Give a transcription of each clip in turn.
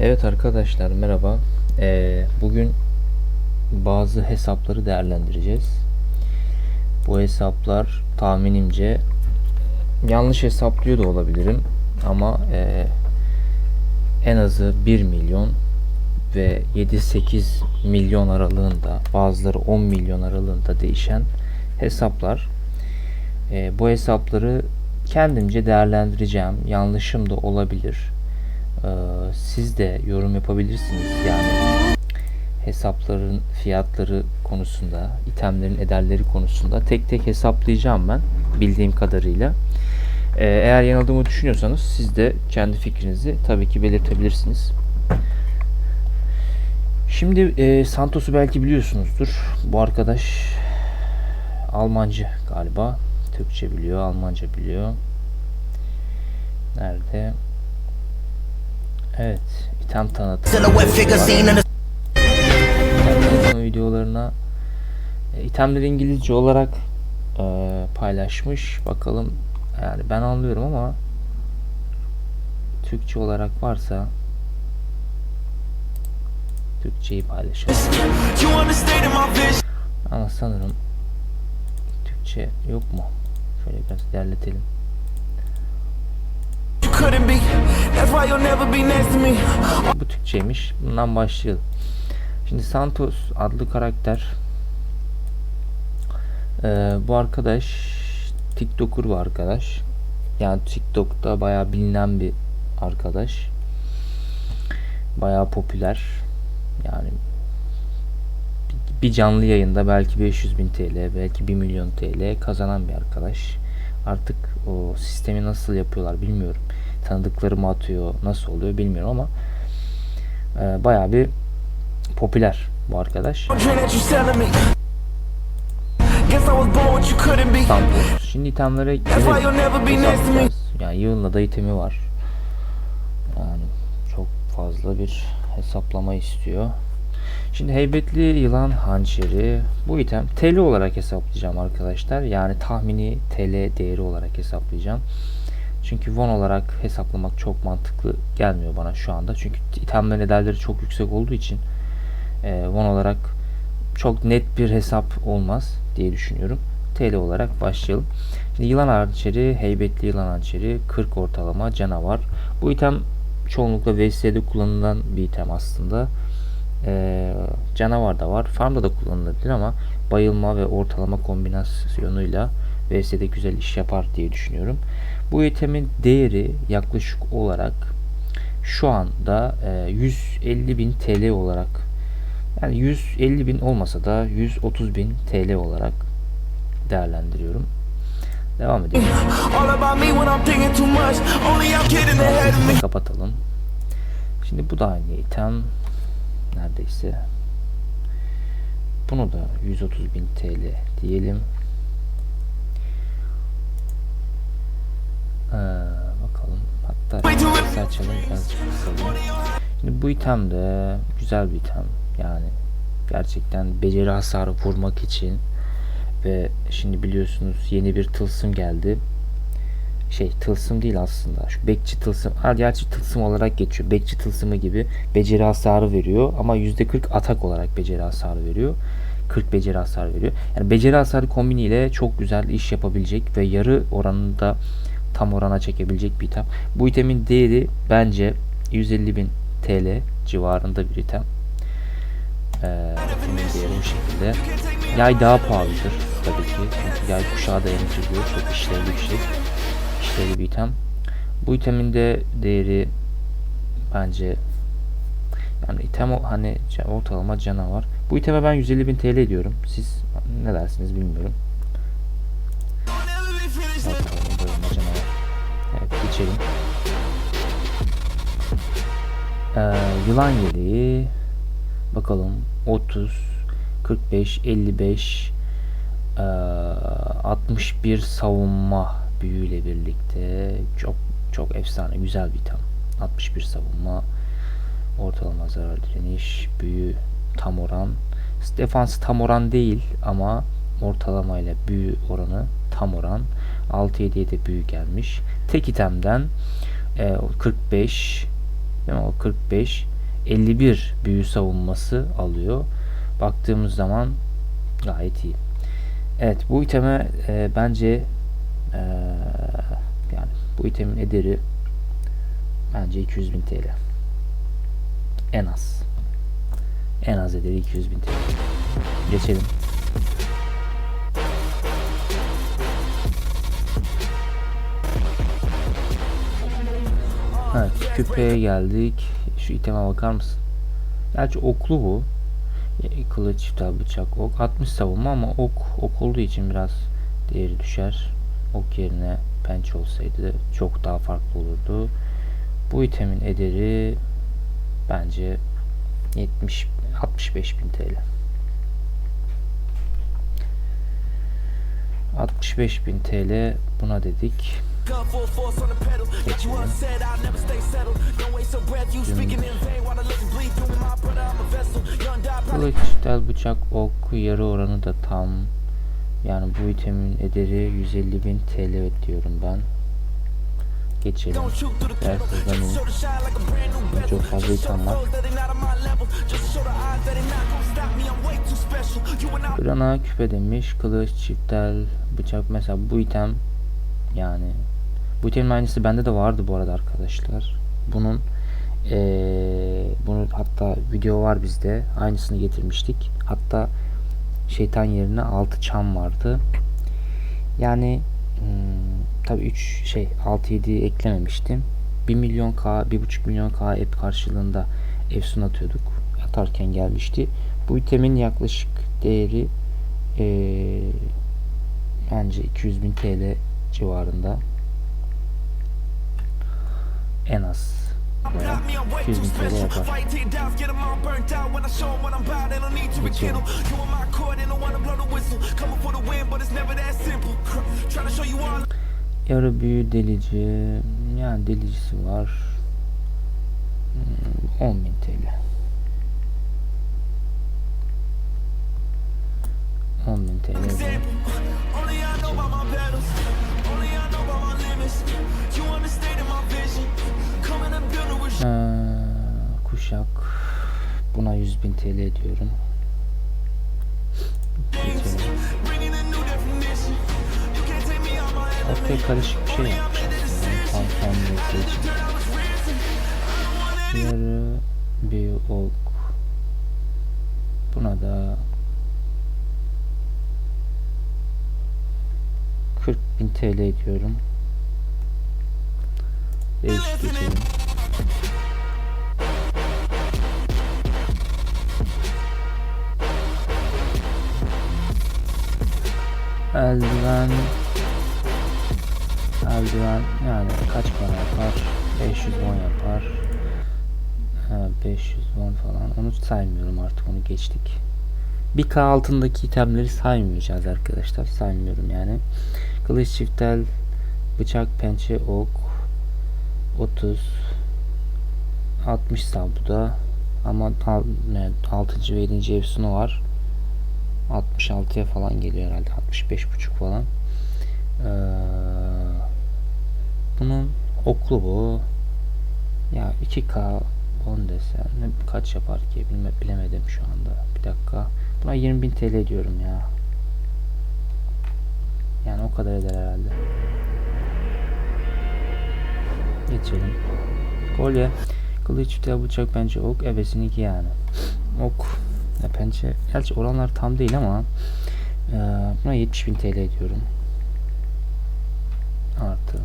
Evet arkadaşlar merhaba. Ee, bugün bazı hesapları değerlendireceğiz. Bu hesaplar tahminimce yanlış hesaplıyor da olabilirim ama e, en azı 1 milyon ve 7-8 milyon aralığında bazıları 10 milyon aralığında değişen hesaplar. E, bu hesapları kendimce değerlendireceğim. Yanlışım da olabilir. Ee, siz de yorum yapabilirsiniz yani hesapların fiyatları konusunda, itemlerin ederleri konusunda tek tek hesaplayacağım ben bildiğim kadarıyla. Ee, eğer yanıldığımı düşünüyorsanız siz de kendi fikrinizi tabii ki belirtebilirsiniz. Şimdi e, Santos'u belki biliyorsunuzdur. Bu arkadaş Almancı galiba. Türkçe biliyor, Almanca biliyor. Nerede? Evet, item tanıtımı videolarına e, itemleri İngilizce olarak e, paylaşmış. Bakalım yani ben anlıyorum ama Türkçe olarak varsa Türkçeyi paylaşalım. Ama sanırım Türkçe yok mu? Şöyle biraz derletelim. Bu Türkçeymiş. Bundan başlayalım. Şimdi Santos adlı karakter Ee, bu arkadaş TikToker bir arkadaş. Yani TikTok'ta bayağı bilinen bir arkadaş. Bayağı popüler. Yani bir canlı yayında belki 500 bin TL, belki 1 milyon TL kazanan bir arkadaş. Artık o sistemi nasıl yapıyorlar bilmiyorum. Tanıdıkları mı atıyor, nasıl oluyor bilmiyorum ama e, bayağı bir popüler bu arkadaş. Şimdi itemlere girelim. Yani yığınla da itemi var. Yani çok fazla bir hesaplama istiyor. Şimdi heybetli yılan hançeri. Bu item TL olarak hesaplayacağım arkadaşlar. Yani tahmini TL değeri olarak hesaplayacağım. Çünkü won olarak hesaplamak çok mantıklı gelmiyor bana şu anda. Çünkü itemlerin ederleri çok yüksek olduğu için e, won olarak çok net bir hesap olmaz diye düşünüyorum. TL olarak başlayalım. Şimdi yılan hançeri, heybetli yılan hançeri, 40 ortalama canavar. Bu item çoğunlukla VS'de kullanılan bir item aslında. Ee, canavar da var. Farmda da kullanılabilir ama bayılma ve ortalama kombinasyonuyla VS'de güzel iş yapar diye düşünüyorum. Bu itemin değeri yaklaşık olarak şu anda e, 150 bin TL olarak yani 150 bin olmasa da 130 bin TL olarak değerlendiriyorum. Devam edelim. Kapatalım. Şimdi bu da aynı item. Neredeyse. Bunu da 130 bin TL diyelim. Ee, bakalım. Hatta sesi açalım birazcık kısalım. Şimdi bu item de güzel bir item. Yani gerçekten beceri hasarı vurmak için ve şimdi biliyorsunuz yeni bir tılsım geldi şey tılsım değil aslında. Şu bekçi tılsım. Ha, gerçi tılsım olarak geçiyor. Bekçi tılsımı gibi beceri hasarı veriyor ama %40 atak olarak beceri hasarı veriyor. 40 beceri hasarı veriyor. Yani beceri hasarı kombiniyle çok güzel iş yapabilecek ve yarı oranında tam orana çekebilecek bir item. Bu itemin değeri bence 150 bin TL civarında bir item. Ee, değeri bu şekilde. Yay daha pahalıdır tabii ki. Çünkü yay kuşağı diyor. Çok işlevli bir şey işlevli bir item. Bu itemin de değeri bence yani item o- hani ortalama canavar. Bu iteme ben 150 bin TL diyorum. Siz ne dersiniz bilmiyorum. Geçelim. Ee, yılan yeleği bakalım 30 45 55 ee, 61 savunma büyüyle birlikte çok çok efsane güzel bir tam. 61 savunma ortalama zarar direniş büyü tam oran defans tam oran değil ama ortalama ile büyü oranı tam oran 6-7'ye de büyü gelmiş tek itemden e, 45 Değil mi? O 45 51 büyü savunması alıyor. Baktığımız zaman gayet iyi. Evet bu iteme e, bence e, yani bu itemin ederi bence 200 bin TL. En az. En az ederi 200 bin TL. Geçelim. Evet küpeye geldik. Şu iteme bakar mısın? Gerçi oklu bu. Kılıç, çiftel, bıçak, ok. 60 savunma ama ok, ok olduğu için biraz değeri düşer. Ok yerine pençe olsaydı çok daha farklı olurdu. Bu itemin ederi bence 70 65 bin TL. 65 bin TL buna dedik. Gun full force on the pedal. Got you unsaid, I'll never stay settled. Don't waste a breath, you speaking in vain while the legend bleed through my brother. I'm a vessel. Young die probably Kılıç, tel, bıçak, ok, yarı oranı da tam. Yani bu itemin ederi 150 bin TL diyorum ben. Geçelim. new bezel. Çok fazla item var. You I Grana küpe demiş. Kılıç, çiftel, bıçak. Mesela bu item yani bu itemin aynısı bende de vardı bu arada arkadaşlar. Bunun eee bunu hatta video var bizde. Aynısını getirmiştik. Hatta şeytan yerine 6 çam vardı. Yani hmm, tabi 3 şey 6 7 eklememiştim. 1 milyon K, 1.5 milyon K app karşılığında Efsun atıyorduk. Atarken gelmişti. Bu itemin yaklaşık değeri eee, bence 200 bin TL civarında. En az. Yani Got me, I'm way 200 too bin TL special. yapar. Fight till your doubts, get 'em all burnt out. My element. Ortaya karışık bir şey yapmış aslında. Tam tam için. Yarı bir ok. Buna da 40 bin TL diyorum. Değişik geçelim. Eldiven Eldiven yani kaç para yapar? 500 won yapar. Ha, 500 won falan. Onu saymıyorum artık onu geçtik. 1K altındaki itemleri saymayacağız arkadaşlar. Saymıyorum yani. Kılıç çiftel, bıçak, pençe, ok. 30 60 sabluda ama al- ne, 6. ve 7. efsunu var. 66'ya falan geliyor herhalde. 65.5 falan. Ee, bunun oklu bu. Ya 2K 10 desen ne kaç yapar ki bilme, bilemedim şu anda. Bir dakika. Buna 20.000 TL diyorum ya. Yani o kadar eder herhalde. Geçelim. Kolye. Kılıç, çiftel, bıçak, pençe, ok. Ebesininki yani. Ok. Ya pençe. Gerçi oranlar tam değil ama e, buna 70.000 TL diyorum. Artı.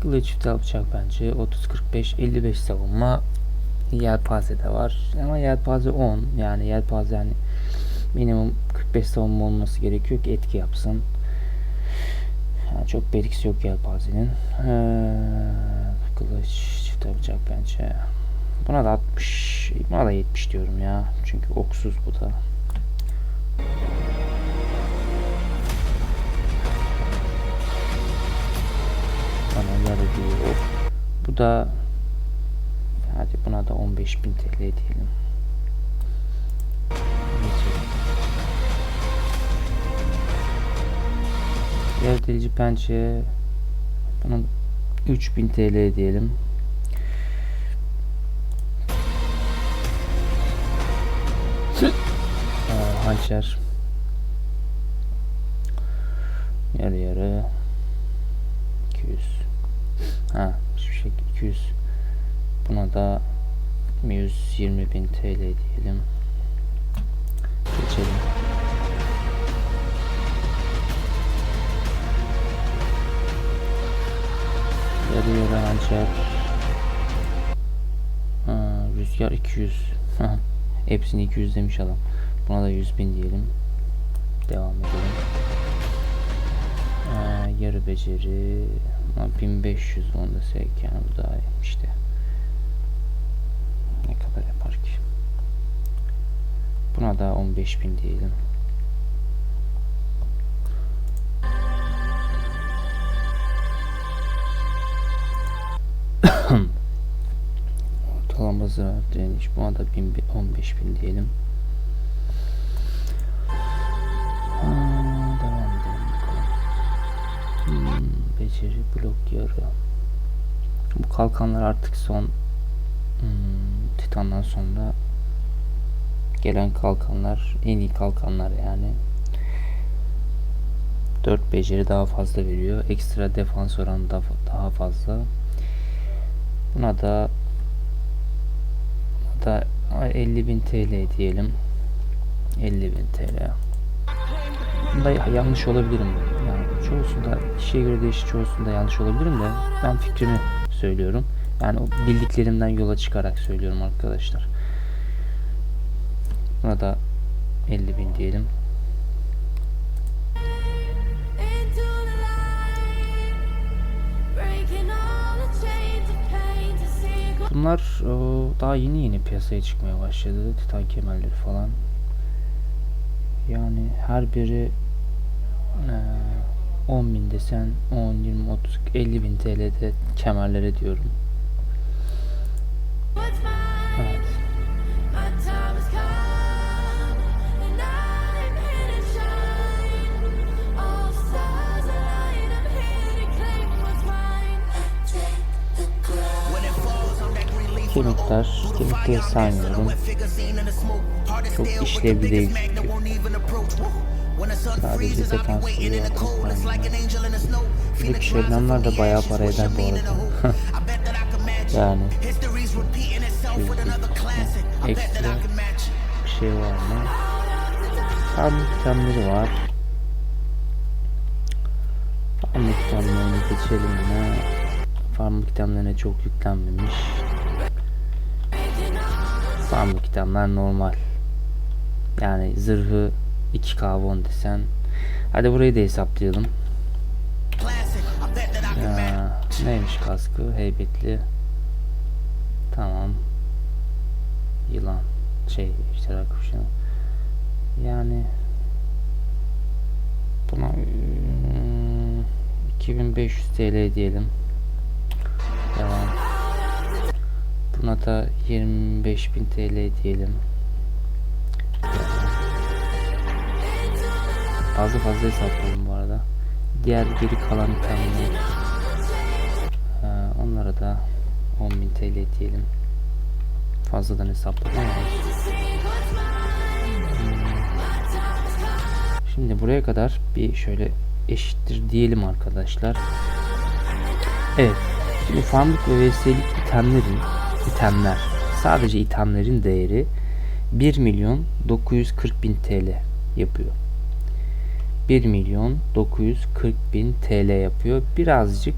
Kılıç, çiftel, bıçak bence 30, 45, 55 savunma yelpaze de var. Ama yelpaze 10. Yani yelpaze yani minimum 45 savunma olması gerekiyor ki etki yapsın. Yani çok belirgisi yok yelpazenin. Ee, kılıç, çift bıçak pençe. Buna da 60, buna da 70 diyorum ya. Çünkü oksuz bu da. Bana yarı diyor. Bu da hadi buna da 15.000 TL diyelim. Geçelim. Alev delici pençe buna 3000 TL diyelim. Aa, hançer. Yarı yarı 200. Ha, hiçbir şey 200. Buna da 120 bin TL diyelim. Geçelim. Hançer. Ha, rüzgar 200. Hepsini 200 demiş adam. Buna da 100 bin diyelim. Devam edelim. Aa, yarı beceri ama 1500 onu da sevk yani bu daha iyi işte. Ne kadar yapar ki? Buna da 15000 diyelim. Ziraat direniş. Buna da 1000 15000 diyelim. Devam edelim. Hmm, beceri blok yarı. Bu kalkanlar artık son hmm, Titan'dan sonra gelen kalkanlar en iyi kalkanlar yani. 4 beceri daha fazla veriyor. Ekstra defans oranı da daha fazla. Buna da da 50.000 TL diyelim. 50.000 TL. Bunda yanlış olabilirim. Yani çoğusunda kişiye göre değişir çoğusunda yanlış olabilirim de ben fikrimi söylüyorum. Yani o bildiklerimden yola çıkarak söylüyorum arkadaşlar. Buna da 50 bin diyelim. Bunlar o, daha yeni yeni piyasaya çıkmaya başladı. Titan kemerleri falan. Yani her biri eee 10 bin desen 10, 20, 30, 50 bin TL'de kemerlere diyorum. Arada. hope? I bet that I can match it. Yani History's repeating itself with another classic. I bet that ekstra bir şey var mı? Farm itemleri var. Farm itemlerini geçelim yine. Farm itemlerine çok yüklenmemiş. Farm itemler normal. Yani zırhı 2k won desen. Hadi burayı da hesaplayalım. Ya, neymiş kaskı? Heybetli. Tamam. Yılan. Şey, iştirak kuşağı. Yani buna ıı, 2500 TL diyelim. Buna da 25.000 TL diyelim. Fazla fazla hesapladım bu arada. Diğer geri kalan itemler ee, onlara da 10.000 TL diyelim. Fazladan hesapladım. Hmm. Şimdi buraya kadar bir şöyle eşittir diyelim arkadaşlar. Evet. Şimdi farmlık ve vesilelik itemlerin itemler sadece itemlerin değeri 1 milyon 940 bin TL yapıyor. 1 milyon 940 bin TL yapıyor. Birazcık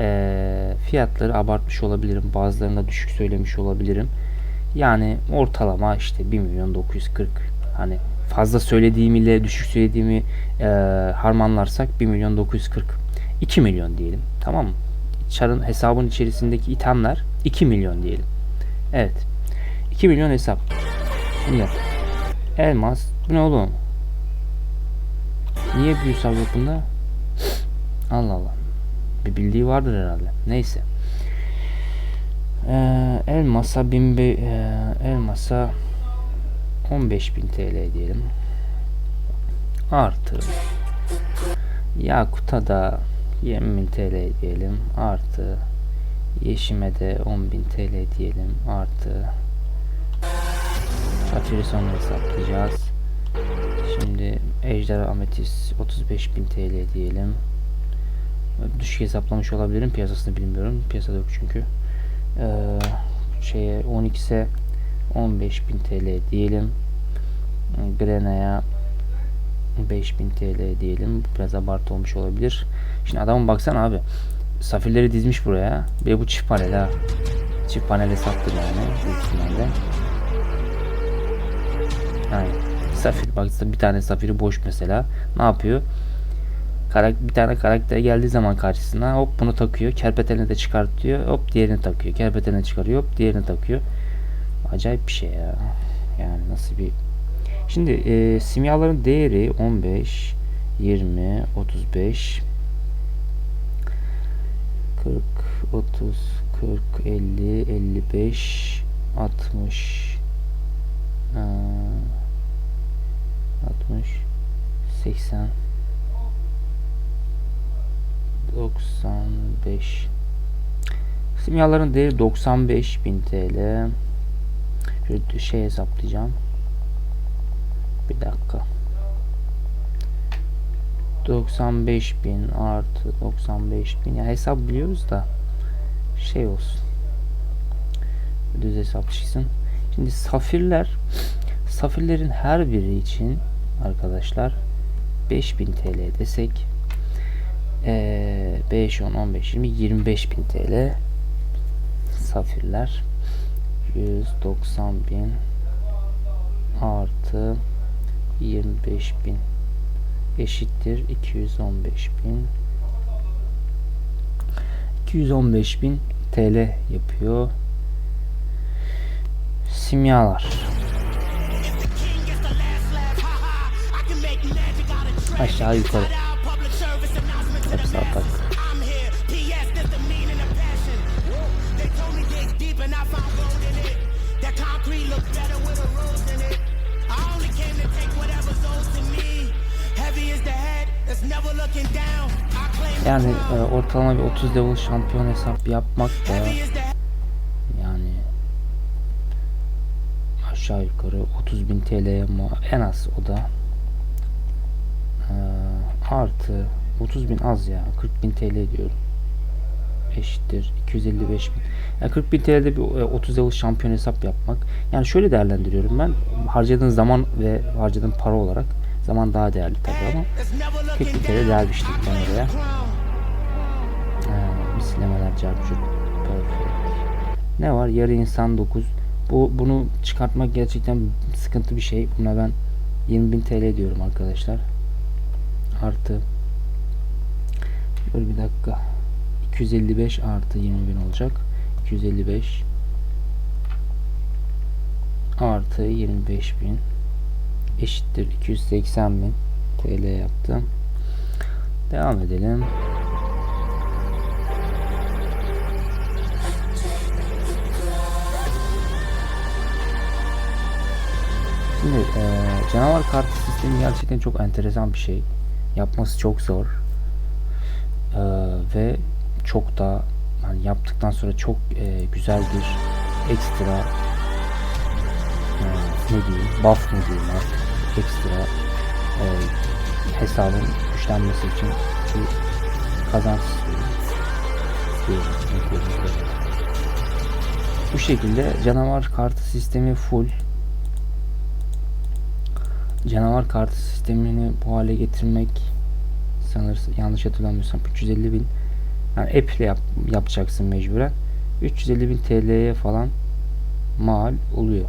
eee, fiyatları abartmış olabilirim. Bazılarında düşük söylemiş olabilirim. Yani ortalama işte 1 milyon 940 hani fazla söylediğim ile düşük söylediğimi eee, harmanlarsak 1 milyon 940 2 milyon diyelim tamam mı? Çarın hesabın içerisindeki itemler 2 milyon diyelim. Evet. 2 milyon hesap. Şimdi elmas bu ne oğlum? Niye büyüsel yok bunda? Allah Allah. Bir bildiği vardır herhalde. Neyse. Ee, elmasa bin be, ee, elmasa 15.000 TL diyelim. Artı Yakut'a da 20.000 TL diyelim artı Yeşim'e de 10.000 TL diyelim artı Safir'i sonra hesaplayacağız. Şimdi Ejder Ametis 35.000 TL diyelim. Düşük hesaplamış olabilirim. Piyasasını bilmiyorum. Piyasada yok çünkü. Ee, şeye 12'se 15.000 TL diyelim. Grena'ya 5000 TL diyelim. Biraz abartı olmuş olabilir. Şimdi adamın baksana abi. Safirleri dizmiş buraya. Bir bu çift panel ha. Çift panel hesaптır yani. Büyük ihtimalle. Aynen. Safir. Bak bir tane safiri boş mesela. Ne yapıyor? Karak bir tane karakter geldiği zaman karşısına hop bunu takıyor. Kerpetenini de çıkartıyor. Hop diğerini takıyor. Kerpetenini çıkarıyor. Hop diğerini takıyor. Acayip bir şey ya. Yani nasıl bir Şimdi e, simyaların değeri 15, 20, 35, 40, 30, 40, 50, 55, 60, eee, 60, 80, 95. Simyaların değeri 95 bin TL. Şöyle şey hesaplayacağım. Bir dakika. 95 bin artı 95 bin. Ya hesap biliyoruz da şey olsun. Düz hesap çıksın. Şimdi safirler safirlerin her biri için arkadaşlar 5000 TL desek ee, 5 10 15 20 25 bin TL safirler 190 bin artı 25 bin eşittir 215 bin. 215 bin TL yapıyor. Simyalar. Aşağı yukarı. Hepsi atak. PS, that's yani e, ortalama bir 30 level şampiyon hesap yapmak da yani aşağı yukarı 30 bin ama en az o da Ee, artı 30 bin az ya 40 bin TL diyorum. Eşittir 255 bin. Yani 40 bin TL'de bir e, 30 level şampiyon hesap yapmak yani şöyle değerlendiriyorum ben harcadığın zaman ve harcadığın para olarak zaman daha değerli tabii ama That's never 40 bin looking TL down. dermiştik ben oraya. Ee, mislemeler çarpıcı ne var? Yarı insan 9 bu bunu çıkartmak gerçekten sıkıntı bir şey. Buna ben 20.000 TL diyorum arkadaşlar. Artı Dur bir dakika. 255 artı 20.000 olacak. 255 artı 25.000 eşittir 280.000 TL yaptı devam edelim Şimdi eee, canavar kartı sistemi gerçekten çok enteresan bir şey. Yapması çok zor. Eee, ve çok da hani yaptıktan sonra çok eee, güzel bir ekstra eee, ne diyeyim? Buff mı diyeyim artık? Ekstra eee, hesabın güçlenmesi için bir kazanç istiyor. Diyelim, ne diyelim, evet. Bu şekilde canavar kartı sistemi full. Canavar kartı sistemini bu hale getirmek sanırsam yanlış hatırlamıyorsam 350 bin. Yani app ile yap, yapacaksın mecburen. 350 bin TL'ye falan mal oluyor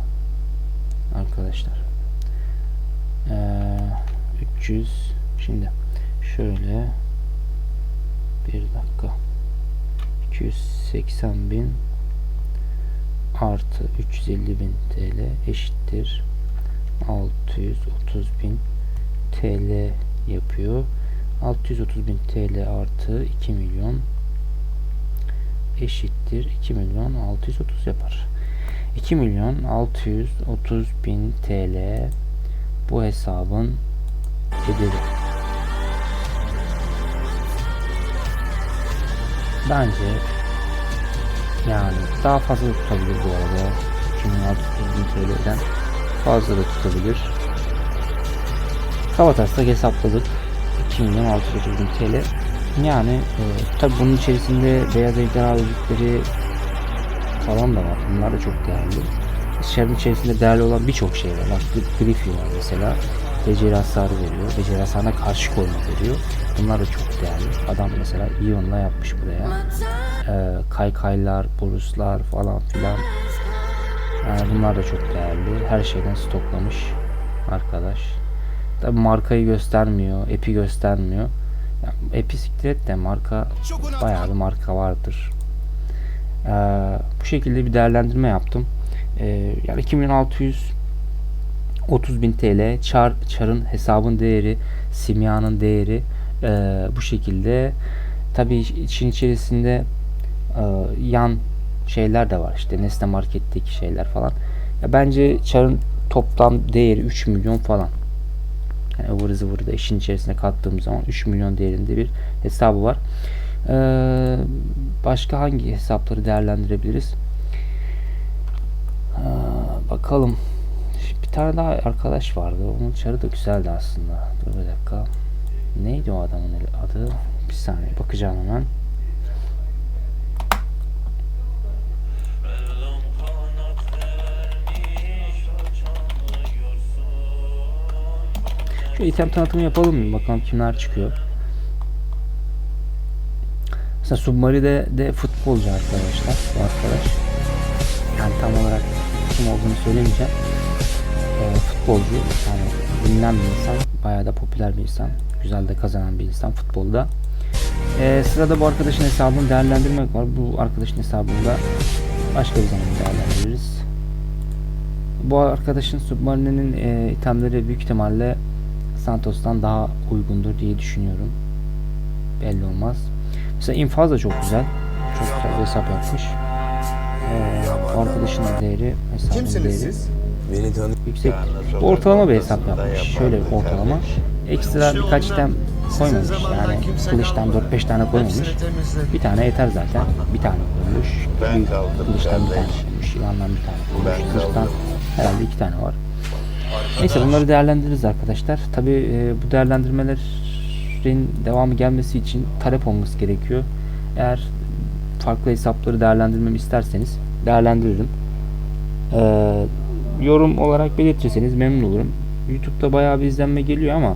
arkadaşlar ee, 300 şimdi şöyle bir dakika 280 bin artı 350 bin TL eşittir 630 bin TL yapıyor. 630 bin TL artı 2 milyon eşittir 2 milyon 630 yapar. 2 milyon 630 bin TL bu hesabın ederi. bence yani daha fazla tutabilir bu arada. 2600 bin TL'den fazla da tutabilir. Kabataslak hesapladık. 2 milyon 630 bin TL. Yani e, tabi bunun içerisinde beyaz ejderha özellikleri falan da var. Bunlar da çok değerli. Şehrin içerisinde değerli olan birçok şey var. Bak Gr- Griffin var mesela. Beceri hasarı veriyor. Beceri hasarına karşı koyma veriyor. Bunlar da çok değerli. Adam mesela Ion'la yapmış buraya. Ee, kaykaylar, boruslar falan filan. Yani bunlar da çok değerli. Her şeyden stoklamış arkadaş. Tabi markayı göstermiyor, epi göstermiyor. Ya, epi siktir et de marka bayağı bir marka vardır. Ee, bu şekilde bir değerlendirme yaptım. Ee, yani 2600 30 bin TL çar çarın hesabın değeri simyanın değeri ee, bu şekilde. Tabi için içerisinde e, yan şeyler de var işte Nesne Market'teki şeyler falan. Ya bence çarın toplam değeri 3 milyon falan. Yani ıvır zıvırı da işin içerisine kattığım zaman 3 milyon değerinde bir hesabı var ee, başka hangi hesapları değerlendirebiliriz? Aa, bakalım. Bir tane daha arkadaş vardı. Onun çarı da güzeldi aslında. Dur bir dakika. Neydi o adamın adı? Bir saniye bakacağım hemen. Şu item tanıtımı yapalım mı? Bakalım kimler çıkıyor. Mesela Submari'de de futbolcu arkadaşlar. Bu arkadaş. Yani tam olarak kim olduğunu söylemeyeceğim. Ee, futbolcu. Yani bilinen bir insan. Bayağı da popüler bir insan. Güzel de kazanan bir insan futbolda. Ee, sırada bu arkadaşın hesabını değerlendirmek var. Bu arkadaşın hesabını da başka bir zaman değerlendiririz. Bu arkadaşın Submarine'nin e, itemleri büyük ihtimalle Santos'tan daha uygundur diye düşünüyorum. Belli olmaz. Mesela infaz da çok güzel. Çok güzel bir hesap yapmış. Ee, arkadaşın da değeri hesabın Kimsiniz değeri siz? Beni. Bu ortalama bir hesap yapmış. Şöyle bir ortalama. Ekstra birkaç item koymamış. Yani kılıçtan 4-5 tane koymamış. Bir tane yeter zaten. Bir tane koymuş. Ben kaldım kılıçtan bir tane koymuş. Yılandan bir tane koymuş. Kılıçtan herhalde iki tane var. Neyse bunları değerlendiririz arkadaşlar. Tabi bu değerlendirmelerin devamı gelmesi için talep olması gerekiyor. Eğer farklı hesapları değerlendirmemi isterseniz değerlendiririm. Ee, yorum olarak belirtirseniz memnun olurum. YouTube'da bayağı bir izlenme geliyor ama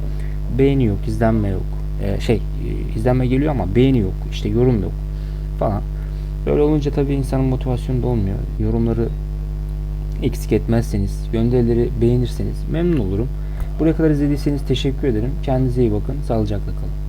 beğeni yok, izlenme yok. Ee, şey, e, izlenme geliyor ama beğeni yok, işte yorum yok falan. Böyle olunca tabii insanın motivasyonu da olmuyor. Yorumları eksik etmezseniz, gönderileri beğenirseniz memnun olurum. Buraya kadar izlediyseniz teşekkür ederim. Kendinize iyi bakın. Sağlıcakla kalın.